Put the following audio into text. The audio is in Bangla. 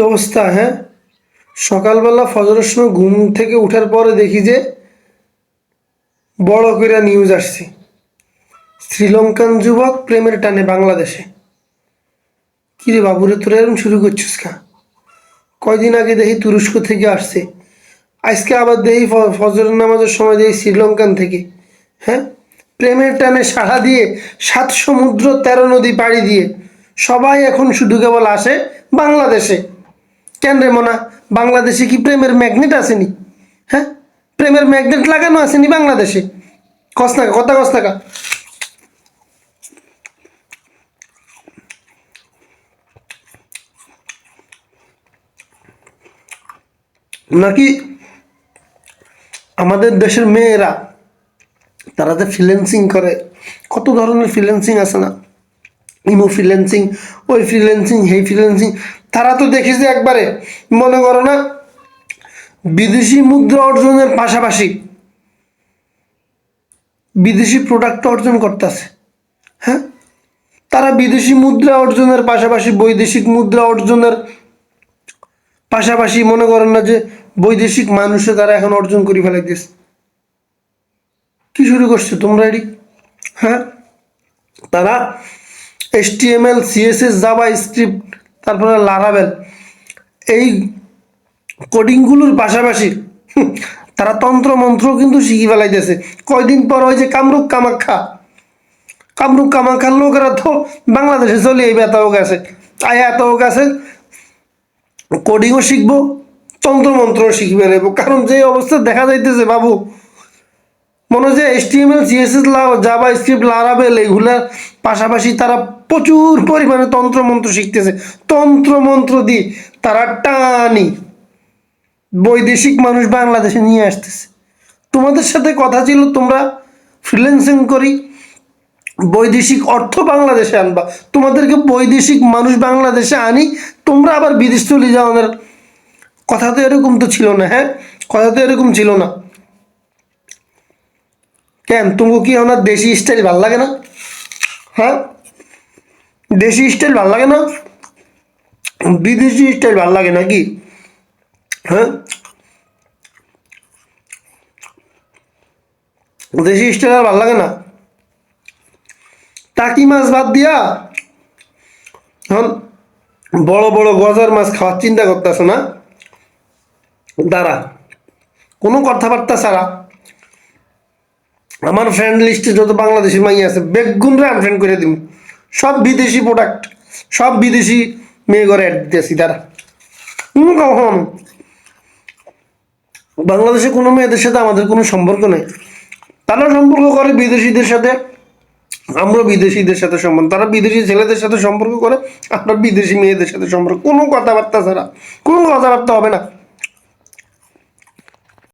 অবস্থা হ্যাঁ? সকালবেলা ফজরের সময় ঘুম থেকে উঠার পরে দেখি যে বড় করে নিউজ আসছে। শ্রীলঙ্কান যুবক প্রেমের টানে বাংলাদেশে। কিরে বাবুরে, তোরা এরকম শুরু করছিস কা? কয়দিন আগে দেখি তুরস্ক থেকে আসছে। আজকে আবার দেখি ফজরের নামাজের সময় দেখি শ্রীলঙ্কান থেকে। হ্যাঁ? প্রেমের টানে সাড়া দিয়ে সাত সমুদ্র তেরো নদী পাড়ি দিয়ে সবাই এখন শুধু কেবল আসে বাংলাদেশে। কেন রে মোনা? বাংলাদেশে কি প্রেমের ম্যাগনেট আসেনি? হ্যাঁ? প্রেমের ম্যাগনেট লাগানো আসেনি বাংলাদেশে? কস টাকা কথা কস টাকা নাকি আমাদের দেশের মেয়েরা, তারা যে ফ্রিল্যান্সিং করে, কত ধরনের ফ্রিল্যান্সিং আছে না? ইমো ফ্রিল্যান্সিং ওই ফ্রিল্যান্সিং হেই ফ্রিল্যান্সিং তারা তো দেখি যে একবারে, মনে করো না, বিদেশি মুদ্রা অর্জনের পাশাপাশি বিদেশি প্রোডাক্ট অর্জন করতেছে হ্যাঁ? তারা বিদেশি মুদ্রা অর্জনের পাশাপাশি বৈদেশিক মুদ্রা অর্জনের পাশাপাশি মনে করেন না যে বৈদেশিক মানুষে তারা এখন অর্জন করে ফেলাইতেছে। কি শুরু করছ তোমরা এটি হ্যাঁ? তারা H T M L CSS JavaScript তারপরে লারাবেল এই কোডিংগুলোর পাশাপাশি তারা তন্ত্র মন্ত্র কিন্তু শিখি ফেলাইতেছে। কয়দিন পর ওই যে কামরূপ কামাখ্যা, কামরূপ কামাখ্যার লোকেরা তো বাংলাদেশে চলে এই এতও গেছে আয় এতও গেছে। কোডিংও শিখব, তন্ত্রমন্ত্রও শিখবে নেব কারণ যে অবস্থা দেখা যাইতেছে বাবু। মনে হয় যে H T M L CSS JavaScript লারাবেল এইগুলার পাশাপাশি তারা প্রচুর পরিমাণে তন্ত্রমন্ত্র শিখতেছে। তন্ত্রমন্ত্র দিয়ে তারা টানি বৈদেশিক মানুষ বাংলাদেশে নিয়ে আসতেছে। তোমাদের সাথে কথা ছিল, তোমরা ফ্রিল্যান্সিং করি, বৈদেশিক অর্থ বাংলাদেশে আনবা। তোমাদেরকে বৈদেশিক মানুষ বাংলাদেশে আনি, তোমরা আবার বিদেশ চলে যাওয়ার কথা তো এরকম তো ছিল না হ্যাঁ? কথা তো এরকম ছিল না। কেন? তুমি কি ওনার দেশি স্টাইল ভালো লাগে না? হ্যাঁ? দেশি স্টাইল ভালো লাগে না? বিদেশি স্টাইল ভালো লাগে নাকি হ্যাঁ? দেশি স্টাইল আর ভালো লাগে না? টাকি মাছ বাদ দিয়া, এখন বড় বড় গজার মাছ খাওয়ার চিন্তা করতেছে না? দাঁড়া, কোনো কথাবার্তা ছাড়া আমার ফ্রেন্ড লিস্টে যত বাংলাদেশি মাই আছে, বেগুনরে আনফ্রেন্ড করে দিব সব বিদেশি প্রোডাক্ট সব বিদেশি মেয়ে ঘরে অ্যাড দিতেছি তারা কখন? বাংলাদেশে কোনো মেয়েদের সাথে আমাদের কোনো সম্পর্ক নেই। তারা সম্পর্ক করে বিদেশিদের সাথে, আমরা বিদেশিদের সাথে সম্পর্ক, তারা বিদেশি ছেলেদের সাথে সম্পর্ক করে, আমরা বিদেশি মেয়েদের সাথে সম্পর্ক। কোনো কথাবার্তা ছাড়া, কোনো কথাবার্তা হবে না।